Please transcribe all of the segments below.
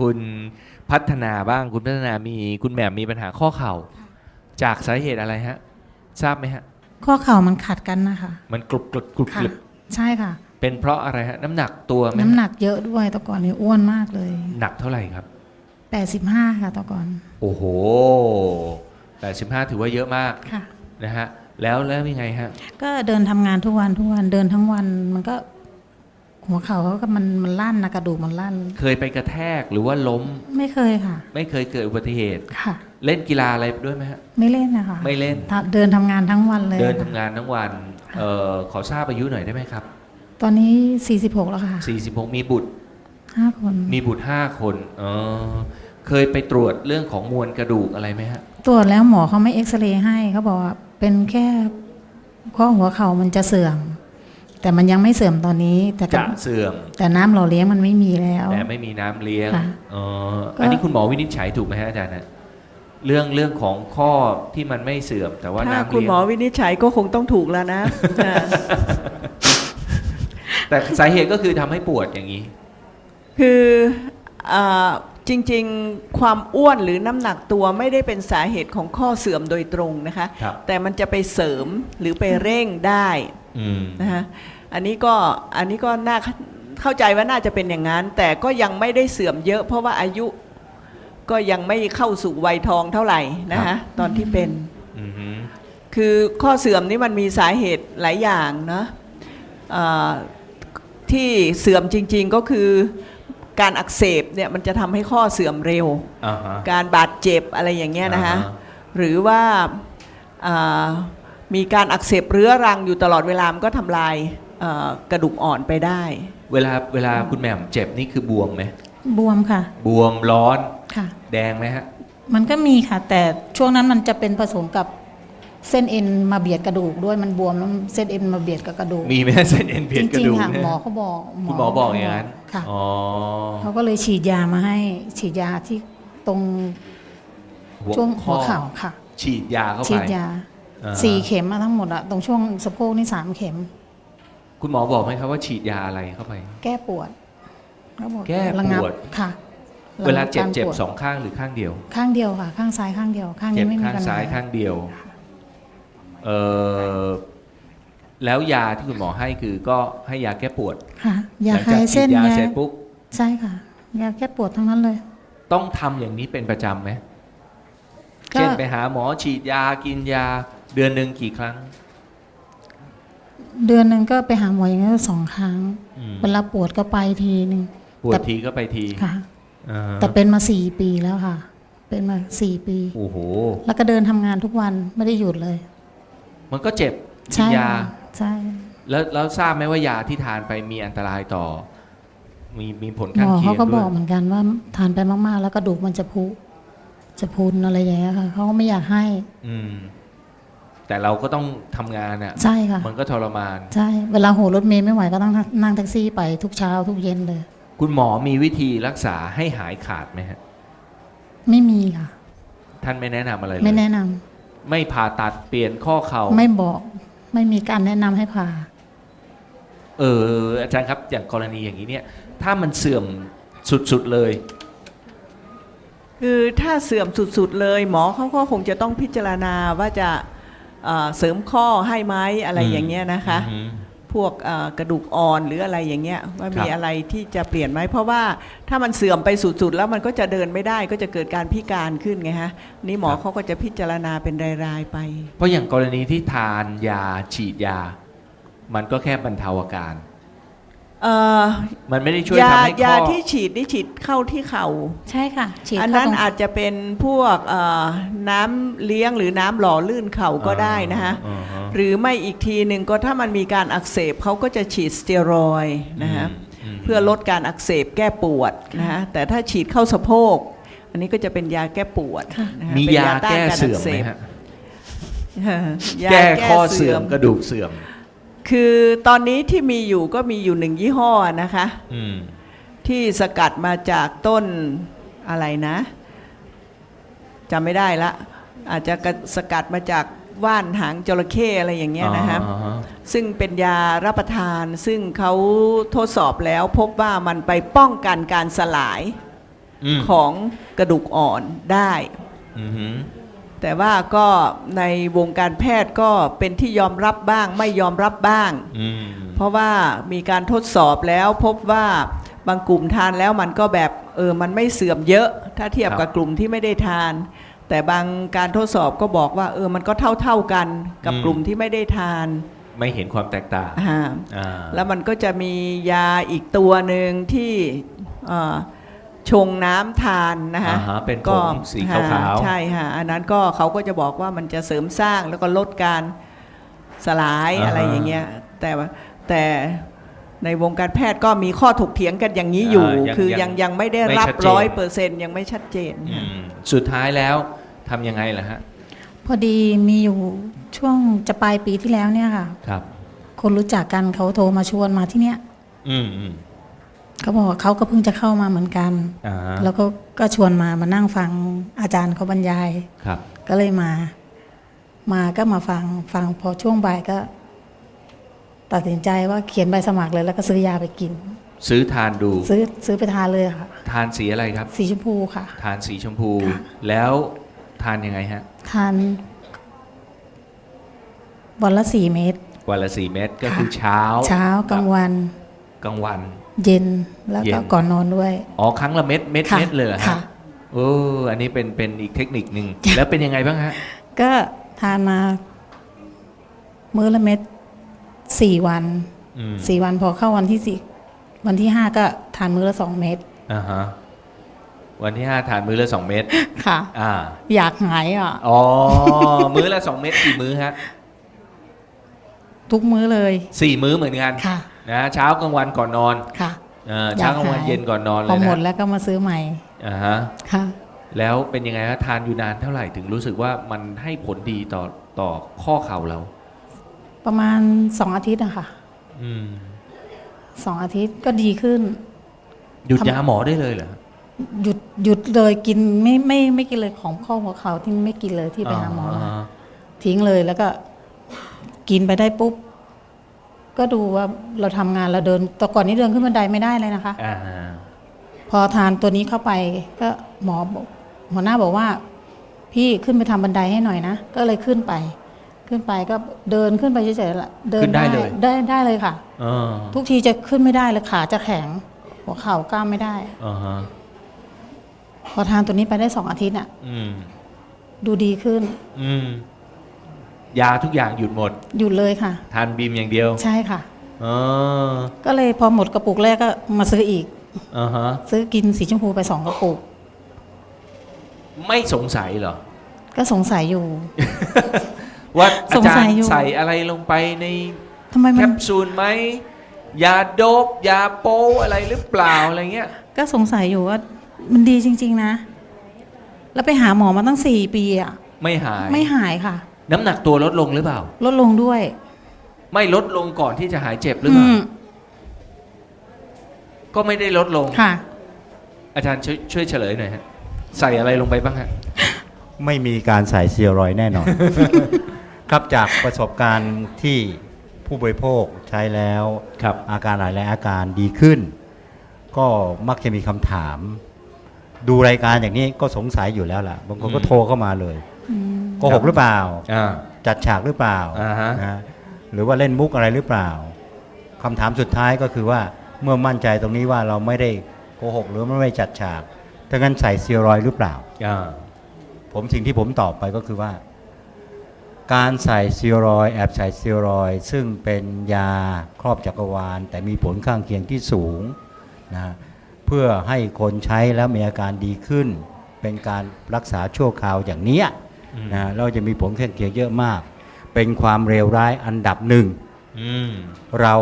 คุณพัฒนาบ้างคุณพัฒนามีคุณแหม่มมีปัญหาข้อเข่า จากสาเหตุอะไรฮะ ทราบไหมฮะ ข้อเข่ามันขัดกันนะคะมันกรุบกรุบกรุบค่ะกรุบใช่ค่ะ เป็นเพราะอะไรฮะ น้ำหนักตัวไหมน้ำหนักเยอะด้วยแต่ก่อนนี่อ้วนมากเลย หนักเท่าไหร่ครับ 85 ค่ะแต่ก่อนโอ้โห85ถือว่าเยอะมากค่ะ นะฮะแล้วแล้วยังไงฮะ ก็เดินทำงานทุกวันทุกวันเดินทั้งวันมันก็ หัวเข่าเขาก็มันมันลั่นนะกระดูกมันลั่น เคยไปกระแทกหรือว่าล้ม ไม่เคยค่ะ ไม่เคยเกิดอุบัติเหตุ ค่ะ เล่นกีฬาอะไรด้วยไหมฮะ ไม่เล่นนะคะไม่เล่นถ้าเดินทำงานทั้งวันเลยเดินทำค่ะ งานทั้งวันเอ่อขอทราบอายุหน่อยได้ไหมครับตอนนี้ 46 แล้วค่ะ46 มีบุตร ห้าคนมีบุตรห้าคนเออเคยไปตรวจเรื่องของมวลกระดูกอะไรไหมฮะ ตรวจแล้วหมอเขาไม่เอ็กซเรย์ให้เขาบอกว่าเป็นแค่ข้อหัวเข่ามันจะเสื่อม แต่มันยังไม่เสื่อมตอนนี้ แต่ก็จะเสื่อม แต่น้ำหล่อเลี้ยงมันไม่มีแล้ว แต่ไม่มีน้ำเลี้ยงค่ะเออก็ อันนี้คุณหมอวินิจฉัยถูกไหมฮะอาจารย์นะเรื่องเรื่องของข้อที่มันไม่เสื่อม แต่ว่าถ้าน้ำคุณเลี้ยหมงอวินิจฉัยก็คงต้องถูกแล้วนะ อ่าแต่สาเหตุก็คือทำให้ปวดอย่างนี้ คืออาจริงๆ ความอ้วนหรือน้ำหนักตัวไม่ได้เป็นสาเหตุของข้อเสื่อมโดยตรงนะคะ ครับ แต่มันจะไปเสริมหรือไปเร่งได้อืม นะคะอันนี้ก็อันนี้ก็น่าเข้าใจว่าน่าจะเป็นอย่างนั้น แต่ก็ยังไม่ได้เสื่อมเยอะ เพราะว่าอายุก็ยังไม่เข้าสู่วัยทองเท่าไหร่นะคะตอนที่เป็นอือฮึคือข้อเสื่อมนี่มันมีสาเหตุหลายอย่างเนาะอ่าที่เสื่อมจริง ๆก็คือการอักเสบเนี่ยมันจะทำให้ข้อเสื่อมเร็วอ่าฮะการบาดเจ็บอะไรอย่างเงี้ยนะคะอ่าฮหรือว่าอ่า มีการอักเสบเรื้อรังอยู่ตลอดเวลามันก็ทำลายเอ่อกระดูกอ่อนไปได้ เวลาเวลาคุณแหม่มเจ็บนี่คือบวมไหมบวมค่ะบวมร้อนค่ะ แดงไหมฮะมันก็มีค่ะ แต่ช่วงนั้นมันจะเป็นผสมกับเส้นเอ็นมาเบียดกระดูกด้วยมันบวมแล้วเส้นเอ็นมาเบียดกับกระดูกมีไหมฮะเส้นเอ็นเบียดกระจริงดูกๆค่ะเนี่ยหมอเขาบอกคุณหมอบอกอย่างนั้นค่ะอ๋อเขาก็เลยฉีดยามาให้ฉีดยาที่ตรงช่วงหัวเข่าค่ะ ฉีดยาเข้าไป ฉีดยาอ่าฮะ สี่เข็มมาทั้งหมดอะตรงช่วงสะโพกนี่สามเข็ม คุณหมอบอกไหมครับว่าฉีดยาอะไรเข้าไป แก้ปวดเขาบอกแก้ปวดระงับค่ะเวลาเจ็บระงัเจ็บกรปวดสองข้างหรือข้างเดียว ข้างเดียวค่ะ ข้างซ้ายข้างเดียว ข้างเจ็นี้บไม่มีข้างปัญหาซ้ายข้างเดียวเออแล้วยาที่คุณหมอให้คือก็ให้ยาแก้ปวดค่ะยาหลังคลาจากยฉีเส้ดนยายาเสร็จปุ๊บใช่ค่ะยาแก้ปวดทั้งนั้นเลย ต้องทำอย่างนี้เป็นประจำไหมก็ เช่นไปหาหมอฉีดยากินยา เดือนหนึ่งกี่ครั้ง เดือนหนึ่งก็ไปหาหมออย่างนี้สองครั้งอืม เวลาปวดก็ไปทีหนึ่งปวดแต่ทีก็ไปทีค่ะ อ่าฮะแต่เป็นมาสี่ปีแล้วค่ะ เป็นมาสี่ปี โอ้โห แล้วก็เดินทำงานทุกวันไม่ได้หยุดเลยมันก็เจ็บกิใช่นยาค่ะใช่ แล้วแล้วทราบไหมว่ายาที่ทานไปมีอันตรายต่อ มีมีผลหข้างมอเคียเขางก็ด้บวอยกเหมือนกันว่าทานไปมากๆ แล้วกระดูกมันจะพุจะพุนอะไรอย่างเงี้ยค่ะเขาก็ไม่อยากให้ อืม แต่เราก็ต้องทำงานอะใช่ค่ะ มันก็ทรมาน ใช่ เวลาโหรถเมล์ไม่ไหวก็ต้องนั่งแท็กซี่ไปทุกเช้าทุกเย็นเลย คุณหมอมีวิธีรักษาให้หายขาดไหมฮะ ไม่มีค่ะ ท่านไม่แนะนำอะไรเลย ไม่แนะนำไม่ผ่าตัดเปลี่ยนข้อเข่า ไม่บอก ไม่มีการแนะนำให้ผ่า เอออาจารย์ครับอย่างกรณีอย่างนี้เนี่ย ถ้ามันเสื่อมสุดๆเลย คือถ้าเสื่อมสุดๆเลย หมอเขาก็คงจะต้องพิจารณาว่าจะ เอ่อเสริมข้อให้ไหมอะไรอืมอย่างเงี้ยนะคะ อือฮึพวกเอ่อกระดูกอ่อนหรืออะไรอย่างเงี้ยว่าครับมีอะไรที่จะเปลี่ยนไหมเพราะว่าถ้ามันเสื่อมไปสุดๆแล้วมันก็จะเดินไม่ได้ก็จะเกิดการพิการขึ้นไงฮะนี่หมอเขาก็จะพิจารณาเป็นรายๆไป เพราะอย่างกรณีที่ทานยาฉีดยา มันก็แค่บรรเทาอาการ เอ่อมันไม่ได้ช่วยยาทำให้ข้ยาอที่ฉีดนี่ฉีดเข้าที่เข่า ใช่ค่ะ ฉีดอันเข้านั้นตรงอาจจะเป็นพวกเอ่อน้ำเลี้ยงหรือน้ำหล่อลื่นเข่าก็ได้นะฮะอ่าฮะหรือไม่อีกทีหนึ่งก็ถ้ามันมีการอักเสบเขาก็จะฉีดสเตียรอยด์นะฮะมเพื่อลดการอักเสบแก้ปวดนะฮะแต่ถ้าฉีดเข้าสะโพก อันนี้ก็จะเป็นยาแก้ปวดค่ะนะฮะมีเป็นยาต้นแก้รเสื่อมกไหมสบฮะยาแก้ข้อเสื่อมกระดูกเสื่อม คือตอนนี้ที่มีอยู่ก็มีอยู่หนึ่งยี่ห้อนะคะ อืม ที่สกัดมาจากต้นอะไรนะจำไม่ได้ละ อาจจะกระสกัดมาจากว่านหางจระเข้อะไรอย่างเงี้ยนะฮะอ่าฮะซึ่งเป็นยารับประทาน ซึ่งเขาทดสอบแล้วพบว่ามันไปป้องกันการสลายอืมของกระดูกอ่อนได้ อือหือ แต่ว่าก็ในวงการแพทย์ก็เป็นที่ยอมรับบ้าง ไม่ยอมรับบ้างอืมเพราะว่ามีการทดสอบแล้วพบว่าบางกลุ่มทานแล้วมันก็แบบเออมันไม่เสื่อมเยอะ ถ้าเทียบกับกลุ่มที่ไม่ได้ทาน แต่บางการทดสอบก็บอกว่าเออมันก็เท่าเท่าๆกันกับกลุ่มที่ไม่ได้ทาน ไม่เห็นความแตกต่างอ่าอ่าแล้วมันก็จะมียาอีกตัวหนึ่งที่เอ่อ ชงน้ำทานนะคะอ่าฮะเป็นผก็งสีขาวอ่ๆใช่ค่ะอันนั้นก็เขาก็จะบอกว่ามันจะเสริมสร้างแล้วก็ลดการสลายอ่าฮะอะไรอย่างเงี้ยแต่ว่าแต่ในวงการแพทย์ก็มีข้อถกเถียงกันอย่างนี้อยู่ อ่ายังคือยัยังงยังไม่ได้ไม่รับชัดเจน ร้อยเปอร์เซ็นต์ยังไม่ชัดเจนอืค่ะ มสุดท้ายแล้วทำยังไงล่ะฮะพอดีมีอยู่ช่วงจะปลายปีที่แล้วเนี่ยค่ะ ครับ คนรู้จักกันเขาโทรมาชวนมาที่เนี้ยอืมอืม เขาบอกว่าเขาก็เพิ่งจะเข้ามาเหมือนกัน อ่าฮะแล้วก็ก็ชวนมามานั่งฟังอาจารย์เขาบรรยาย ครับ ก็เลยมา มาก็มาฟังฟังพอช่วงบ่ายก็ ตัดสินใจว่าเขียนใบสมัครเลย แล้วก็ซื้อยาไปกิน ซื้อทานดู ซื้อซื้อไปทานเลยค่ะ ทานสีอะไรครับ สีชมพูค่ะ ทานสีชมพู ค่ะ แล้วทานยังไงฮะ ทานวันละสี่เม็ดวันละสี่เม็ดก็ค่ะคือเช้าเช้ากลางวัน กลางวัน เย็นแล้วเย็ก็นก่อนนอนด้วย อ๋อครั้งละเม็ดเม็ดค่ะเม็ดเลยเหรอฮะค่ะโอ้อันนี้เป็นเป็นอีกเทคนิคหนึ่งแล้วเป็นยังไงบ้างฮะ ก็ทานมา มื้อละเม็ดสี่วันอืมสี่วันพอเข้าวันที่สี่วันที่ห้าก็ทานมื้อละสองเม็ดอ่าฮะวันที่ห้าทานมื้อละสองเม็ดค่ะ อ่า อยากหายอะอ๋อมื้อละสองเม็ดกี่มื้อฮะทุกมื้อเลยสี่มื้อเหมือนกันค่ะ นะเช้ากลางวันก่อนนอนค่ะอ่าเช้ากลางวันอยากหายเย็นก่อนนอนเลพอยหมดนะแล้วก็มาซื้อใหม่อ่าฮะค่ะ แล้วเป็นยังไงฮะทานอยู่นานเท่าไหร่ถึงรู้สึกว่ามันให้ผลดีต่อต่อข้อเข่าเรา ประมาณสองอาทิตย์อะค่ะอืมสองอาทิตย์ก็ดีขึ้น หยุดทำ ยาหมอได้เลยเหรอฮะหยุดหยุดเลยกินไม่ไม่ไม่กินเลยของข้อหัวเข่าที่ไม่กินเลยที่ไปหาหมอมาาทิ้งเลยแล้วก็ กินไปได้ปุ๊บ ก็ดูว่าเราทำงานเราเดินแต่ก่อนนี้เดินขึ้นบันไดไม่ได้เลยนะคะ อ่าพอทานตัวนี้เข้าไปก็หมอบอกหัวหน้าบอกว่า พี่ขึ้นไปทำบันไดให้หน่อยนะ ก็เลยขึ้นไป ขึ้นไปก็เดินขึ้นไปเฉยๆละเดิขึ้นได้เลย ได้ได้เลยค่ะเออทุกทีจะขึ้นไม่ได้เลยขาจะแข็ง หัวเข่ากล้ามไม่ได้ อ่าฮะพอทานตัวนี้ไปได้สองอาทิตย์น่ะ อืม ดูดีขึ้น อืม ยาทุกอย่างหยุดหมด หยุดเลยค่ะ ทานบีมอย่างเดียวใช่ค่ะเออก็เลยพอหมดกระปุกแรกก็มาซื้ออีก อ่าฮะซื้อกินสีชมพูไปสองกระปุก ไม่สงสัยเหรอ ก็สงสัยอยู่ ว่าสอางจาสัรยย์อยู่ ใส่อะไรลงไปในทำไมแคมันปซูลไหมยาโดบยาโปอะไรหรือเปล่าอะไรเงี้ย ก็สงสัยอยู่ว่า มันดีจริง ๆ นะ แล้วไปหาหมอมาตั้งสี่ปีอะไม่หาย ไม่หายค่ะ น้ำหนักตัวลดลงหรือเปล่า ลดลงด้วยไม่ลดลงก่อนที่จะหายเจ็บหรือเปล่าอืมก็ไม่ได้ลดลง ค่ะ อาจารย์ช่วยช่วยเฉลยหน่อยฮะ ใส่อะไรลงไปบ้างฮะ ไม่มีการใส่สเซียรอยด์แน่นอน ครับจากประสบการณ์ที่ผู้บริโภคใช้แล้วครับ อาการหลายๆอาการดีขึ้น ก็มักจะมีคำถาม ดูรายการอย่างนี้ก็สงสัยอยู่แล้วล่ะบางคนก็อืม โทรเข้ามาเลย อืม โกหกหรือเปล่า อ่า จัดฉากหรือเปล่าอ่าฮะ นะหรือว่าเล่นมุกอะไรหรือเปล่าคำถามสุดท้ายก็คือว่าเมื่อมั่นใจตรงนี้ว่าเราไม่ได้โกหกหรือไม่ได้จัดฉากถ้างั้นใส่สเซียรอยด์หรือเปล่า อ่า ผมสิ่งที่ผมตอบไปก็คือว่า การใส่สเซียรอยด์แอบใส่สเซียรอยด์ซึ่งเป็นยาครอบจักรวาล แต่มีผลข้างเคียงที่สูงนะเพื่อให้คนใช้แล้วมีอาการดีขึ้น เป็นการรักษาชั่วคราวอย่างเนี้ยอืม นะเราจะมีผลข้างเคียงเยอะมาก เป็นความเลวร้ายอันดับหนึ่งอืมเรา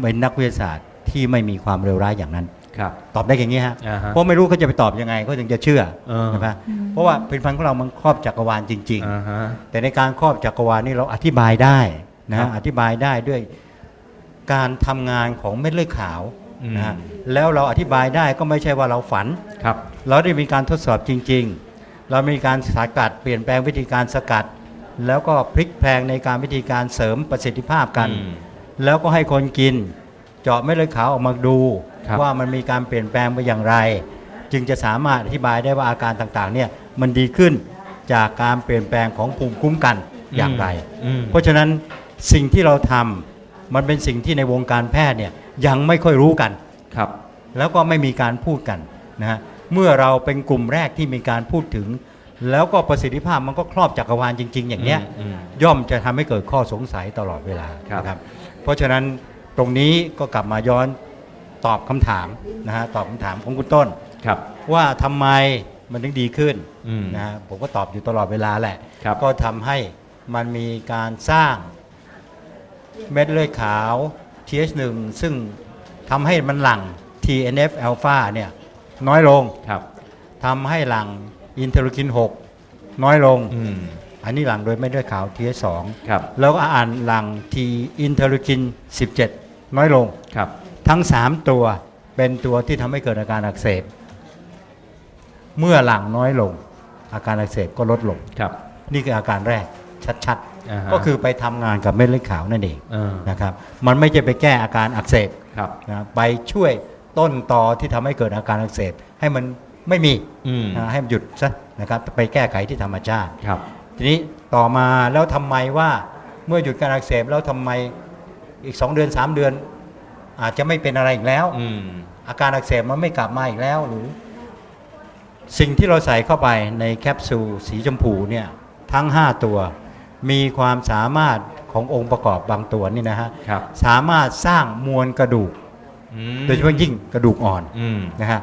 เป็นนักวิทยาศาสตร์ที่ไม่มีความเลวร้ายอย่างนั้นครับตอบได้อย่างนี้ฮะอ่าฮะเพราะไม่รู้เขาจะไปตอบยังไงเขาถึงจะเชื่อเออใช่ไหมเพราะว่าเป็นพันธุ์ของเรามันครอบจักรวาลจริงอ่าฮะๆแต่ในการครอบจักรวาลนี่เราอธิบายได้นะครัฮะบอธิบายได้ด้วยการทำงานของเม็ดเลือดขาวอืมนะฮะแล้วเราอธิบายได้ก็ไม่ใช่ว่าเราฝันครับ เราได้มีการทดสอบจริง ๆ เรามีการสกัดเปลี่ยนแปลงวิธีการสกัด แล้วก็พลิกแพลงในการวิธีการเสริมประสิทธิภาพกัน อืมแล้วก็ให้คนกิน เจาะเม็ดเลือดขาวออกมาดู ครับ ว่ามันมีการเปลี่ยนแปลงไปอย่างไร จึงจะสามารถอธิบายได้ว่าอาการต่างๆเนี่ยมันดีขึ้นจากการเปลี่ยนแปลงของภูมิคุ้มกันอย่างไร อืมเพราะฉะนั้นสิ่งที่เราทำมันเป็นสิ่งที่ในวงการแพทย์เนี่ยยังไม่ค่อยรู้กัน ครับ แล้วก็ไม่มีการพูดกันนะฮะ เมื่อเราเป็นกลุ่มแรกที่มีการพูดถึง แล้วก็ประสิทธิภาพมันก็ครอบจักรวาลจริง ๆ อย่างเนี้ยอืมย่อมจะทำให้เกิดข้อสงสัยตลอดเวลาครับ นะครับเพราะฉะนั้นตรงนี้ก็กลับมาย้อนตอบคำถามนะฮะตอบคำถามของคุณต้น ครับ ว่าทำไมมันถึงดีขึ้นอืมนะฮะผมก็ตอบอยู่ตลอดเวลาแหละ ครับ ก็ทำให้มันมีการสร้างเม็ดเลือดขาว TH1 ซึ่งทำให้มันหลั่ง TNF อ l p h a เนี่ย น้อยลงครับ ทำให้หลั่งอินเทอร์คิน 6 น้อยลง อืมอันนี้หลั่งโดยเม็ดเลือดขาว TH2 ครับ แล้วก็อ่านหลั่ง T อินเทอร์คิน 17 น้อยลง ครับ ทั้ง 3 ตัวเป็นตัวที่ทำให้เกิดอาการอักเสบ เมื่อหลั่งน้อยลง อาการอักเสบก็ลดลง ครับ นี่คืออาการแรกชัดอ่าฮะ ๆ ก็คือไปทำงานกับเม็ดเลือดขาวนั่นเองเออนะครับ มันไม่ใช่ไปแก้อาการอักเสบครับ นะไปช่วย ต้นตอที่ทำให้เกิดอาการอักเสบให้มันไม่มีอืมนะให้มันหยุดซะนะครับไปแก้ไขที่ธรรมชาติครับ ทีนี้ต่อมาแล้วทำไมว่าเมื่อหยุดการอักเสบแล้วทำไมอีก 2 เดือน 3 เดือน อาจจะไม่เป็นอะไรอีกแล้วอืมอาการอักเสบมันไม่กลับมาอีกแล้วหรือ สิ่งที่เราใส่เข้าไปในแคปซูลสีชมพูเนี่ยทั้ง 5 ตัว มีความสามารถขององค์ประกอบบางตัวนี่นะฮะครับสามารถสร้างมวลกระดูก อืมโดยเฉพาะยิ่งกระดูกอ่อนอืม นะฮะ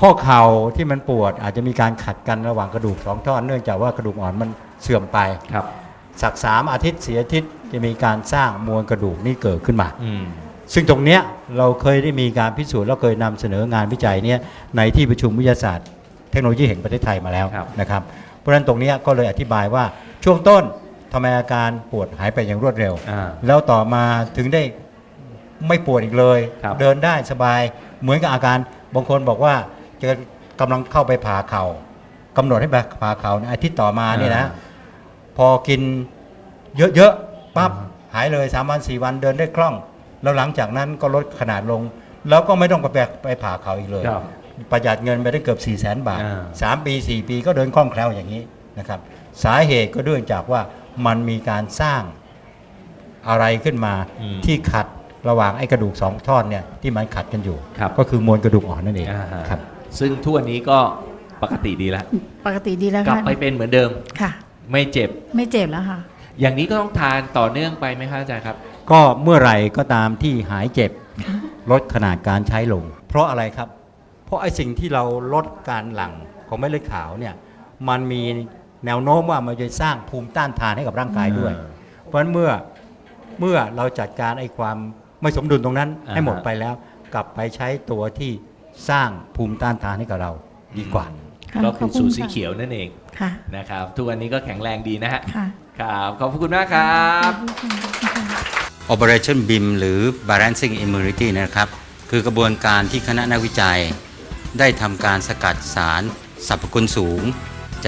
ข้อเข่าที่มันปวดอาจจะมีการขัดกันระหว่างกระดูกสองท่อนเนื่องจากว่ากระดูกอ่อนมันเสื่อมไป ครับ สักสามอาทิตย์เสียอาทิตย์จะมีการสร้างมวลกระดูกนี่เกิดขึ้นมา อืม ซึ่งตรงเนี้ยเราเคยได้มีการพิสูจน์แล้วเคยนำเสนองานวิจัยเนี้ยในที่ประชุมวิทยาศาสตร์ เทคโนโลยีแห่งประเทศไทยมาแล้วครับ นะครับ เพราะฉะนั้นตรงเนี้ยก็เลยอธิบายว่าช่วงต้นทำไมอาการปวดหายไปอย่างรวดเร็ว อ่า แล้วต่อมาถึงได้ ไม่ปวดอีกเลย ครับ เดินได้สบาย เหมือนกับอาการบางคนบอกว่าจะกำลังเข้าไปผ่าเขา่ากำหนดให้ไปผ่าเข่าในอาทิตย์ต่อมาเนี่ยนะ พอกินเยอะๆปั๊บหายเลย3วัน4วันเดินได้คล่อง แล้วหลังจากนั้นก็ลดขนาดลง แล้วก็ไม่ต้องไปแบกไปผ่าเขาอีกเลย ครับประหยัดเงินไปได้เกือบ4 0 0แสนบาท อ่า 3 ปี 4 ปีก็เดินคล่องแคล่วอย่างนี้นะครับ สาเหตุก็เนื่องจากว่ามันมีการสร้างอะไรขึ้นมาอืม ที่ขัด ระหว่างไอ้กระดูกสองท่อนเนี่ยที่มันขัดกันอยู่ ครับ ก็คือมวลกระดูกอ่อนนั่นเองอ่าฮะครับ ซึ่งทุกวันนี้ก็ปกติดีแล้ว ปกติดีแล้วกลับค่ะไปเป็นเหมือนเดิม ค่ะ ไม่เจ็บ ไม่เจ็บแล้วค่ะ อย่างนี้ก็ต้องทานต่อเนื่องไปไหมครับอาจารย์ครับ ก็เมื่อไหร่ก็ตามที่หายเจ็บลดขนาดการใช้ลง เพราะอะไรครับ เพราะไอ้สิ่งที่เราลดการหลั่งของเม็ดเลือดขาวเนี่ยมันมีแนวโน้มว่ามันจะสร้างภูมิต้านทานให้กับร่างกายด้วยอ่าเพราะฉะนั้นเมื่อเมื่อเราจัดการไอ้ความ ไม่สมดุลตรงนั้นอ่าให้หมดไปแล้ว กลับไปใช้ตัวที่สร้างภูมิต้านทานให้กับเราดีกว่าค่ะก็คือขอบคุณสูตรสีค่ะเขียวนั่นเองค่ะ นะครับ ทุกวันนี้ก็แข็งแรงดีนะฮะ ค่ะครับขอบคุณมากครับ Operation BIM หรือ Balancing Immunity นะครับ คือกระบวนการที่คณะนักวิจัย ได้ทำการสกัดสารสรรพคุณสูง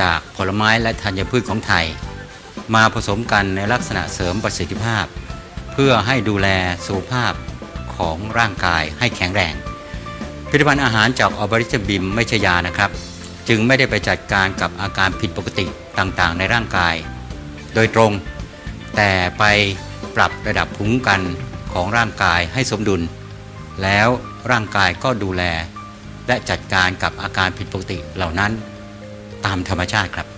จากผลไม้และธัญพืชของไทย มาผสมกันในลักษณะเสริมประสิทธิภาพเพื่อให้ดูแลสุขภาพของร่างกายให้แข็งแรง ผลิตภัณฑ์อาหารจากออบริชบิมไม่ใช่ยานะครับ จึงไม่ได้ไปจัดการกับอาการผิดปกติต่างๆ ในร่างกาย โดยตรง แต่ไปปรับระดับภูมิคุ้มกันของร่างกายให้สมดุล แล้วร่างกายก็ดูแล และจัดการกับอาการผิดปกติเหล่านั้น ตามธรรมชาติครับ